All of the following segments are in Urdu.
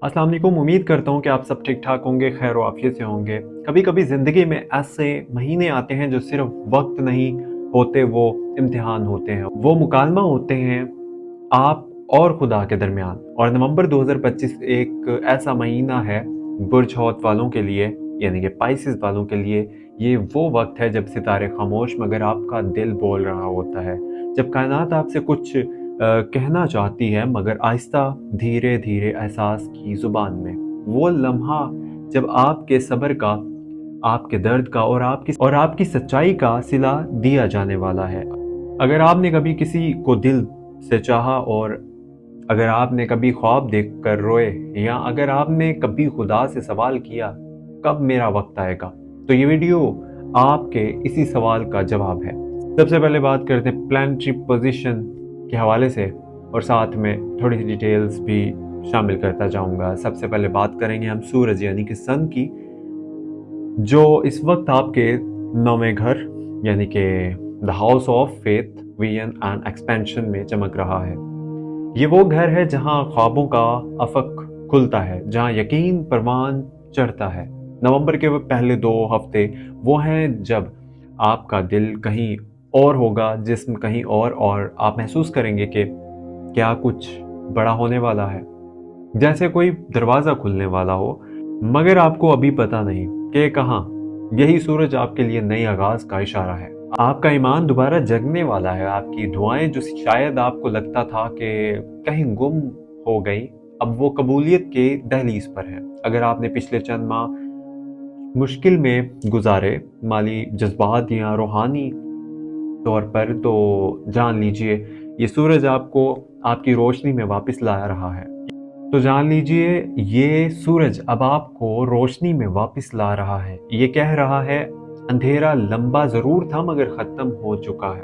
السلام علیکم، امید کرتا ہوں کہ آپ سب ٹھیک ٹھاک ہوں گے، خیر و عافیت سے ہوں گے۔ کبھی کبھی زندگی میں ایسے مہینے آتے ہیں جو صرف وقت نہیں ہوتے، وہ امتحان ہوتے ہیں۔ وہ مکالمہ ہوتے ہیں آپ اور خدا کے درمیان۔ اور نومبر دو ہزار پچیس ایک ایسا مہینہ ہے برج ہوت والوں کے لیے یعنی کہ پائسز والوں کے لیے۔ یہ وہ وقت ہے جب ستارے خاموش مگر آپ کا دل بول رہا ہوتا ہے۔ جب کائنات آپ سے کچھ کہنا چاہتی ہے، مگر آہستہ دھیرے دھیرے احساس کی زبان میں۔ وہ لمحہ جب آپ کے صبر کا، آپ کے درد کا اور آپ کی، اور آپ کی سچائی کا صلہ دیا جانے والا ہے۔ اگر آپ نے کبھی کسی کو دل سے چاہا اور اگر آپ نے کبھی خواب دیکھ کر روئے، یا اگر آپ نے کبھی خدا سے سوال کیا، کب میرا وقت آئے گا؟ تو یہ ویڈیو آپ کے اسی سوال کا جواب ہے۔ سب سے پہلے بات کرتے ہیں پلانٹری پوزیشن کے حوالے سے اور ساتھ میں تھوڑی سی ڈیٹیلز بھی شامل کرتا جاؤں گا۔ سب سے پہلے بات کریں گے ہم سورج یعنی کہ سن کی، جو اس وقت آپ کے نویں گھر یعنی کہ the house of faith vain and expansion میں چمک رہا ہے۔ یہ وہ گھر ہے جہاں خوابوں کا افق کھلتا ہے، جہاں یقین پروان چڑھتا ہے۔ نومبر کے وہ پہلے دو ہفتے وہ ہیں جب آپ کا دل کہیں اور ہوگا جسم کہیں اور اور آپ محسوس کریں گے کہ کیا کچھ بڑا ہونے والا ہے۔ جیسے کوئی دروازہ کھلنے والا ہو، مگر آپ کو ابھی پتہ نہیں کہ کہاں۔ یہی سورج آپ کے لیے نئی آغاز کا اشارہ ہے۔ آپ کا ایمان دوبارہ جگنے والا ہے۔ آپ کی دعائیں جو شاید آپ کو لگتا تھا کہ کہیں گم ہو گئی اب وہ قبولیت کے دہلیز پر ہے اگر آپ نے پچھلے چند ماہ مشکل میں گزارے، مالی جذبات یا روحانی طور پر تو جان لیجیے، یہ سورج آپ کو آپ کی روشنی میں واپس لا رہا ہے۔ تو جان لیجیے، یہ سورج اب آپ کو روشنی میں واپس لا رہا ہے۔ یہ کہہ رہا ہے، اندھیرا لمبا ضرور تھا مگر ختم ہو چکا ہے۔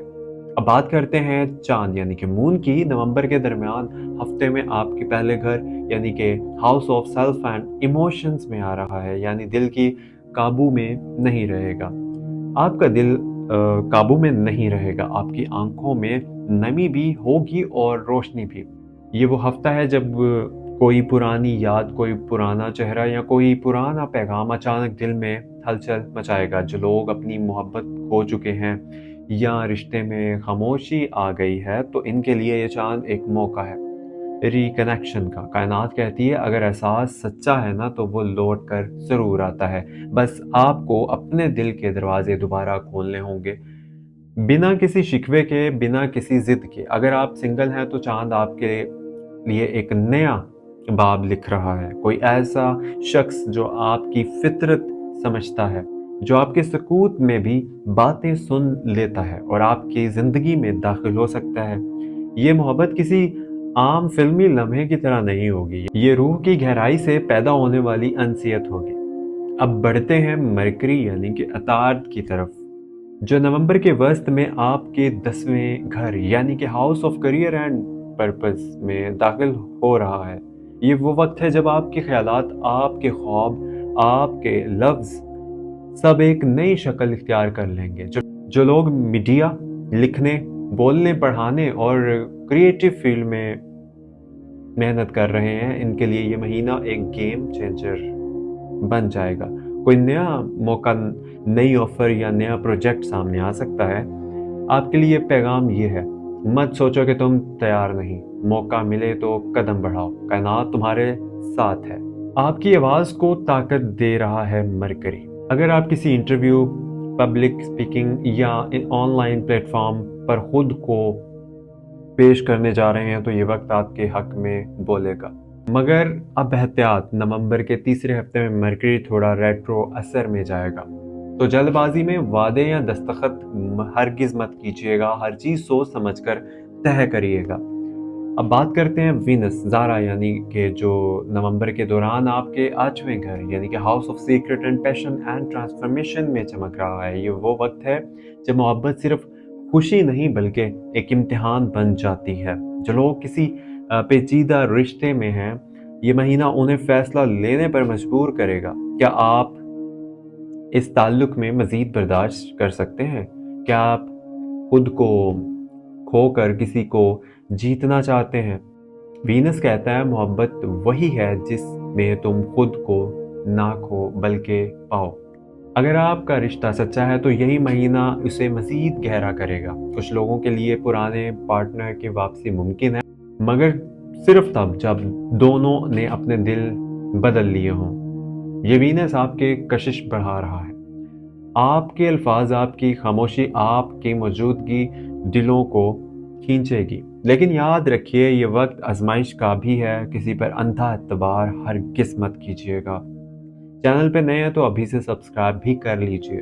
اب بات کرتے ہیں چاند یعنی کہ مون کی۔ نومبر کے درمیان ہفتے میں آپ کے پہلے گھر یعنی کہ house of self and emotions میں آ رہا ہے یعنی دل کی قابو میں نہیں رہے گا۔ آپ کا دل قابو میں نہیں رہے گا۔ آپ کی آنکھوں میں نمی بھی ہوگی اور روشنی بھی۔ یہ وہ ہفتہ ہے جب کوئی پرانی یاد، کوئی پرانا چہرہ یا کوئی پرانا پیغام اچانک دل میں ہلچل مچائے گا۔ جو لوگ اپنی محبت کھو چکے ہیں یا رشتے میں خاموشی آ گئی ہے، تو ان کے لیے یہ چاند ایک موقع ہے۔ ریکنیکشن کا۔ کائنات کہتی ہے، اگر احساس سچا ہے نا، تو وہ لوٹ کر ضرور آتا ہے۔ بس آپ کو اپنے دل کے دروازے دوبارہ کھولنے ہوں گے۔ بنا کسی شکوے کے، بنا کسی ضد کے۔ اگر آپ سنگل ہیں تو چاند آپ کے لیے ایک نیا باب لکھ رہا ہے۔ کوئی ایسا شخص جو آپ کی فطرت سمجھتا ہے، جو آپ کے سکوت میں بھی باتیں سن لیتا ہے اور آپ کی زندگی میں داخل ہو سکتا ہے۔ یہ محبت کسی عام فلمی لمحے کی طرح نہیں ہوگی۔ یہ روح کی گہرائی سے پیدا ہونے والی انسیت ہوگی۔ اب بڑھتے ہیں مرکری یعنی کہ اطارد کی طرف۔ جو نومبر کے وسط میں آپ کے دسویں گھر یعنی کہ house of career and purpose میں داخل ہو رہا ہے۔ یہ وہ وقت ہے جب آپ کے خیالات، آپ کے خواب، آپ کے لفظ سب ایک نئی شکل اختیار کر لیں گے۔ جو لوگ میڈیا، لکھنے، بولنے، پڑھانے اور کریٹیو فیلڈ میں محنت کر رہے ہیں، ان کے لیے یہ مہینہ ایک گیم چینجر بن جائے گا۔ کوئی نیا موقع، نئی آفر یا نیا پروجیکٹ سامنے آ سکتا ہے۔ آپ کے لیے پیغام یہ ہے، مت سوچو کہ تم تیار نہیں۔ موقع ملے تو قدم بڑھاؤ، کائنات تمہارے ساتھ ہے۔ آپ کی آواز کو طاقت دے رہا ہے مرکری۔ اگر آپ کسی انٹرویو پبلک اسپیکنگ یا آن لائن پلیٹ فارم پر خود کو پیش کرنے جا رہے ہیں تو یہ وقت آپ کے حق میں بولے گا۔ مگر اب احتیاط نومبر کے تیسرے ہفتے میں مرکری تھوڑا ریٹرو اثر میں جائے گا۔ تو جلد بازی میں وعدے یا دستخط ہرگز مت کیجیے گا، ہر چیز سوچ سمجھ کر طے کریے گا۔ اب بات کرتے ہیں وینس، زارا یعنی کہ جو نومبر کے دوران آپ کے آٹھویں گھر یعنی کہ house of secret and passion and transformation میں چمک رہا ہے۔ یہ وہ وقت ہے جب محبت صرف خوشی نہیں بلکہ ایک امتحان بن جاتی ہے۔ جو لوگ کسی پیچیدہ رشتے میں ہیں، یہ مہینہ انہیں فیصلہ لینے پر مجبور کرے گا۔ کیا آپ اس تعلق میں مزید برداشت کر سکتے ہیں؟ کیا آپ خود کو کھو کر کسی کو جیتنا چاہتے ہیں؟ وینس کہتا ہے، محبت وہی ہے جس میں تم خود کو نہ کھو بلکہ پاؤ اگر آپ کا رشتہ سچا ہے تو یہی مہینہ اسے مزید گہرا کرے گا۔ کچھ لوگوں کے لیے پرانے پارٹنر کی واپسی ممکن ہے، مگر صرف تب جب دونوں نے اپنے دل بدل لیے ہوں۔ یہ وینس آپ کے کشش بڑھا رہا ہے۔ آپ کے الفاظ آپ کی خاموشی، آپ کی موجودگی دلوں کو کھینچے گی۔ لیکن یاد رکھیے، یہ وقت آزمائش کا بھی ہے۔ کسی پر اندھا اعتبار ہر قسمت کیجیے گا۔ چینل پہ نئے ہیں تو ابھی سے سبسکرائب بھی کر لیجیے۔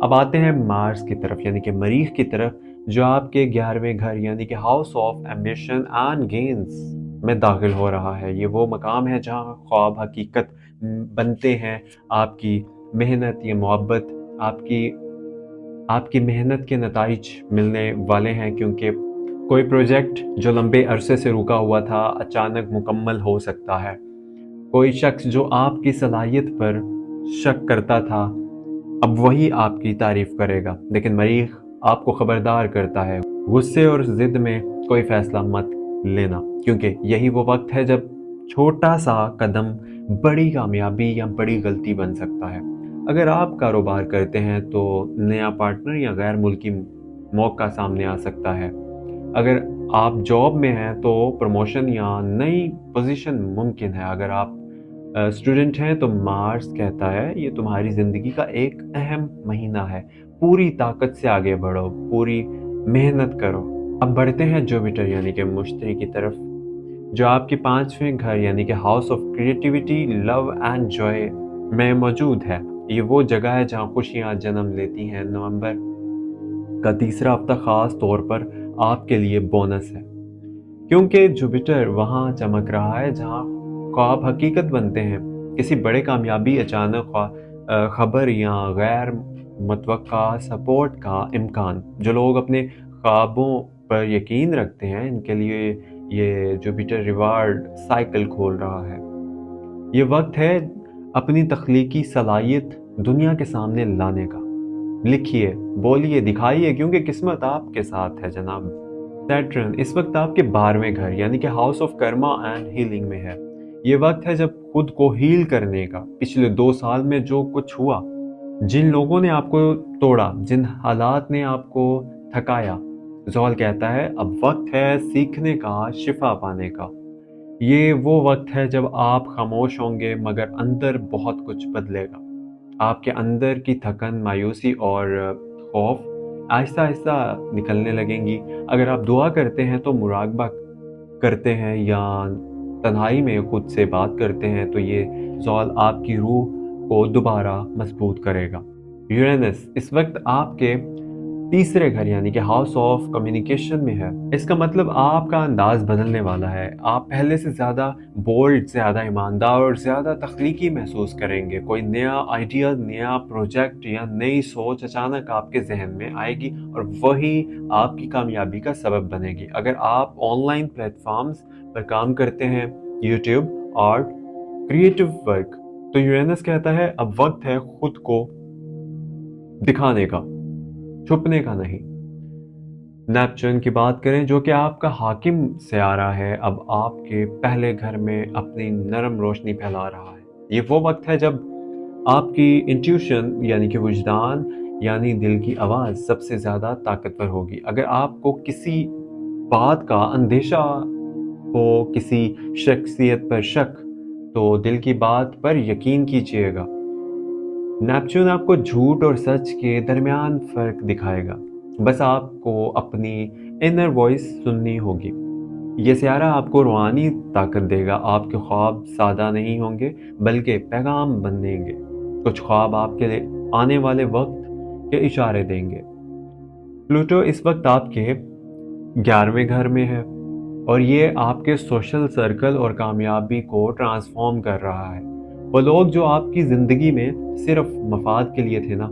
اب آتے ہیں مارس کی طرف یعنی کہ مریخ کی طرف، جو آپ کے گیارہویں گھر یعنی کہ house of ambition and gains میں داخل ہو رہا ہے۔ یہ وہ مقام ہے جہاں خواب حقیقت بنتے ہیں۔ آپ کی محنت یا محبت، آپ کی آپ کی محنت کے نتائج ملنے والے ہیں، کیونکہ کوئی پروجیکٹ جو لمبے عرصے سے رکا ہوا تھا، اچانک مکمل ہو سکتا ہے۔ کوئی شخص جو آپ کی صلاحیت پر شک کرتا تھا، اب وہی آپ کی تعریف کرے گا۔ لیکن مریخ آپ کو خبردار کرتا ہے۔ غصے اور ضد میں کوئی فیصلہ مت لینا، کیونکہ یہی وہ وقت ہے جب چھوٹا سا قدم بڑی کامیابی یا بڑی غلطی بن سکتا ہے۔ اگر آپ کاروبار کرتے ہیں تو نیا پارٹنر یا غیر ملکی موقع سامنے آ سکتا ہے۔ اگر آپ جاب میں ہیں تو پروموشن یا نئی پوزیشن ممکن ہے۔ اگر آپ اسٹوڈنٹ ہیں تو مارس کہتا ہے، یہ تمہاری زندگی کا ایک اہم مہینہ ہے۔ پوری طاقت سے آگے بڑھو، پوری محنت کرو۔ اب بڑھتے ہیں جوپیٹر یعنی کہ مشتری کی طرف۔ جو آپ کے پانچویں گھر یعنی کہ house of creativity love and joy میں موجود ہے۔ یہ وہ جگہ ہے جہاں خوشیاں جنم لیتی ہیں۔ نومبر کا تیسرا ہفتہ خاص طور پر آپ کے لیے بونس ہے۔ کیونکہ جوپیٹر وہاں چمک رہا ہے جہاں خواب حقیقت بنتے ہیں۔ کسی بڑے کامیابی، اچانک خبر یا غیر متوقع سپورٹ کا امکان۔ جو لوگ اپنے خوابوں پر یقین رکھتے ہیں، ان کے لیے یہ جوپیٹر ریوارڈ سائیکل کھول رہا ہے۔ یہ وقت ہے اپنی تخلیقی صلاحیت دنیا کے سامنے لانے کا۔ لکھیے، بولیے، دکھائیے، کیونکہ قسمت آپ کے ساتھ ہے جناب۔ سیٹرن اس وقت آپ کے بارہویں گھر یعنی کہ house of karma and healing میں ہے۔ یہ وقت ہے جب خود کو ہیل کرنے کا۔ پچھلے دو سال میں جو کچھ ہوا، جن لوگوں نے آپ کو توڑا، جن حالات نے آپ کو تھکایا زول کہتا ہے اب وقت ہے سیکھنے کا، شفا پانے کا۔ یہ وہ وقت ہے جب آپ خاموش ہوں گے مگر اندر بہت کچھ بدلے گا۔ آپ کے اندر کی تھکن، مایوسی اور خوف آہستہ آہستہ نکلنے لگیں گی۔ اگر آپ دعا کرتے ہیں تو مراقبہ کرتے ہیں یا تنہائی میں خود سے بات کرتے ہیں تو یہ زول آپ کی روح کو دوبارہ مضبوط کرے گا۔ یورینس، اس وقت آپ کے تیسرے گھر یعنی کہ ہاؤس آف کمیونیکیشن میں ہے۔ اس کا مطلب آپ کا انداز بدلنے والا ہے۔ آپ پہلے سے زیادہ بولڈ زیادہ ایماندار اور زیادہ تخلیقی محسوس کریں گے۔ کوئی نیا آئیڈیا نیا پروجیکٹ یا نئی سوچ اچانک آپ کے ذہن میں آئے گی اور وہی آپ کی کامیابی کا سبب بنے گی۔ اگر آپ آن لائن پلیٹ فارمز پر کام کرتے ہیں یوٹیوب آرٹ کریٹو ورک تو یورینس کہتا ہے، اب وقت ہے خود کو دکھانے کا۔ چھپنے کا نہیں۔ نیپچن کی بات کریں جو کہ آپ کا حاکم سیارہ ہے، اب آپ کے پہلے گھر میں اپنی نرم روشنی پھیلا رہا ہے۔ یہ وہ وقت ہے جب آپ کی انٹیوشن یعنی کہ وجدان یعنی دل کی آواز سب سے زیادہ طاقتور ہوگی۔ اگر آپ کو کسی بات کا اندیشہ ہو، کسی شخصیت پر شک، تو دل کی بات پر یقین کیجیے گا۔ نیپچون آپ کو جھوٹ اور سچ کے درمیان فرق دکھائے گا۔ بس آپ کو اپنی انر وائس سننی ہوگی۔ یہ سیارہ آپ کو روحانی طاقت دے گا۔ آپ کے خواب سادہ نہیں ہوں گے، بلکہ پیغام بنیں گے۔ کچھ خواب آپ کے آنے والے وقت کے اشارے دیں گے۔ پلوٹو اس وقت آپ کے گیارہویں گھر میں ہے اور یہ آپ کے سوشل سرکل اور کامیابی کو ٹرانسفارم کر رہا ہے۔ وہ لوگ جو آپ کی زندگی میں صرف مفاد کے لیے تھے نا،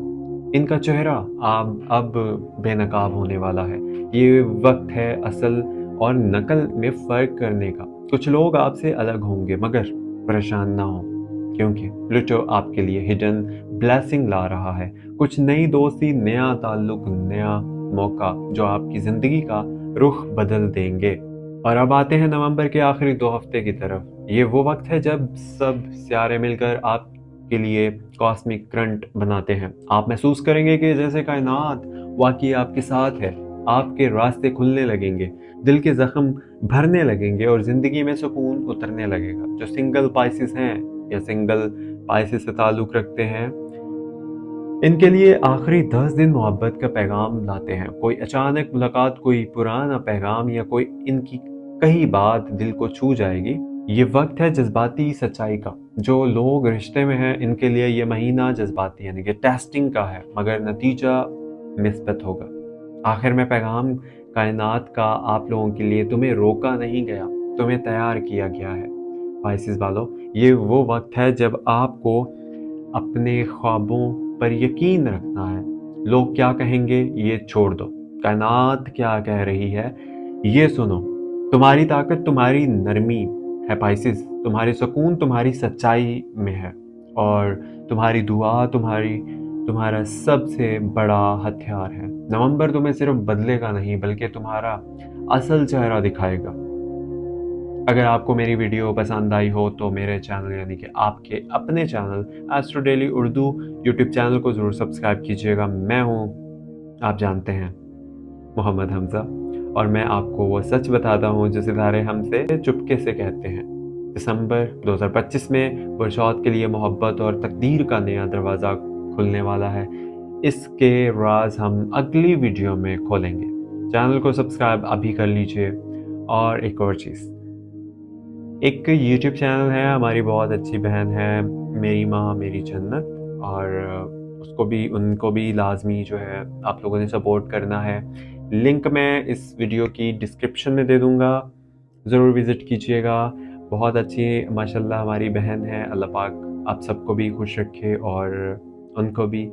ان کا چہرہ اب اب بے نقاب ہونے والا ہے۔ یہ وقت ہے اصل اور نقل میں فرق کرنے کا۔ کچھ لوگ آپ سے الگ ہوں گے، مگر پریشان نہ ہوں۔ کیونکہ پلوٹو آپ کے لیے ہڈن بلیسنگ لا رہا ہے۔ کچھ نئی دوستی، نیا تعلق، نیا موقع جو آپ کی زندگی کا رخ بدل دیں گے۔ اور اب آتے ہیں نومبر کے آخری دو ہفتے کی طرف۔ یہ وہ وقت ہے جب سب سیارے مل کر آپ کے لیے کاسمک کرنٹ بناتے ہیں۔ آپ محسوس کریں گے کہ جیسے کائنات واقعی آپ کے ساتھ ہے۔ آپ کے راستے کھلنے لگیں گے، دل کے زخم بھرنے لگیں گے اور زندگی میں سکون اترنے لگے گا۔ جو سنگل پائسز ہیں یا سنگل پائسز سے تعلق رکھتے ہیں، ان کے لیے آخری دس دن محبت کا پیغام لاتے ہیں۔ کوئی اچانک ملاقات، کوئی پرانا پیغام یا کوئی ان کی کئی بات دل کو چھو جائے گی۔ یہ وقت ہے جذباتی سچائی کا۔ جو لوگ رشتے میں ہیں، ان کے لیے یہ مہینہ جذباتی یعنی کہ ٹیسٹنگ کا ہے، مگر نتیجہ مثبت ہوگا۔ آخر میں پیغام کائنات کا آپ لوگوں کے لیے تمہیں روکا نہیں گیا، تمہیں تیار کیا گیا ہے۔ پائسز والو، یہ وہ وقت ہے جب آپ کو اپنے خوابوں پر یقین رکھنا ہے۔ لوگ کیا کہیں گے؟ یہ چھوڑ دو۔ کائنات کیا کہہ رہی ہے؟ یہ سنو، تمہاری طاقت تمہاری نرمی ہے پائسز تمہاری سکون تمہاری سچائی میں ہے اور تمہاری دعا تمہاری تمہارا سب سے بڑا ہتھیار ہے نومبر تمہیں صرف بدلے گا نہیں بلکہ تمہارا اصل چہرہ دکھائے گا اگر آپ کو میری ویڈیو پسند آئی ہو تو میرے چینل یعنی کہ آپ کے اپنے channel Astro Daily Urdu YouTube channel کو ضرور سبسکرائب کیجیے گا میں ہوں آپ جانتے ہیں محمد حمزہ اور میں آپ کو وہ سچ بتاتا ہوں جو ستارے ہم سے چپکے سے کہتے ہیں۔ دسمبر دو ہزار پچیس میں برشوت کے لیے محبت اور تقدیر کا نیا دروازہ کھلنے والا ہے۔ اس کے راز ہم اگلی ویڈیو میں کھولیں گے۔ چینل کو سبسکرائب ابھی کر لیجیے۔ اور ایک اور چیز۔ ایک یوٹیوب چینل ہے، ہماری بہت اچھی بہن ہے، میری ماں، میری جنت۔ اور اس کو بھی، ان کو بھی لازمی جو ہے آپ لوگوں نے سپورٹ کرنا ہے۔ لنک میں اس ویڈیو کی ڈسکرپشن میں دے دوں گا۔ ضرور وزٹ کیجیے گا۔ بہت اچھی ماشاء اللہ ہماری بہن ہے اللہ پاک آپ سب کو بھی خوش رکھے اور ان کو بھی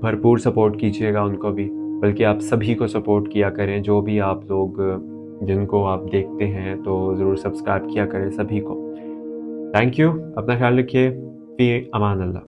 بھرپور سپورٹ کیجیے گا، ان کو بھی۔ بلکہ آپ سبھی کو سپورٹ کیا کریں۔ جو بھی آپ لوگ، جن کو آپ دیکھتے ہیں تو ضرور سبسکرائب کیا کریں سبھی کو۔ تھینک یو اپنا خیال رکھیے۔ فی امان اللہ۔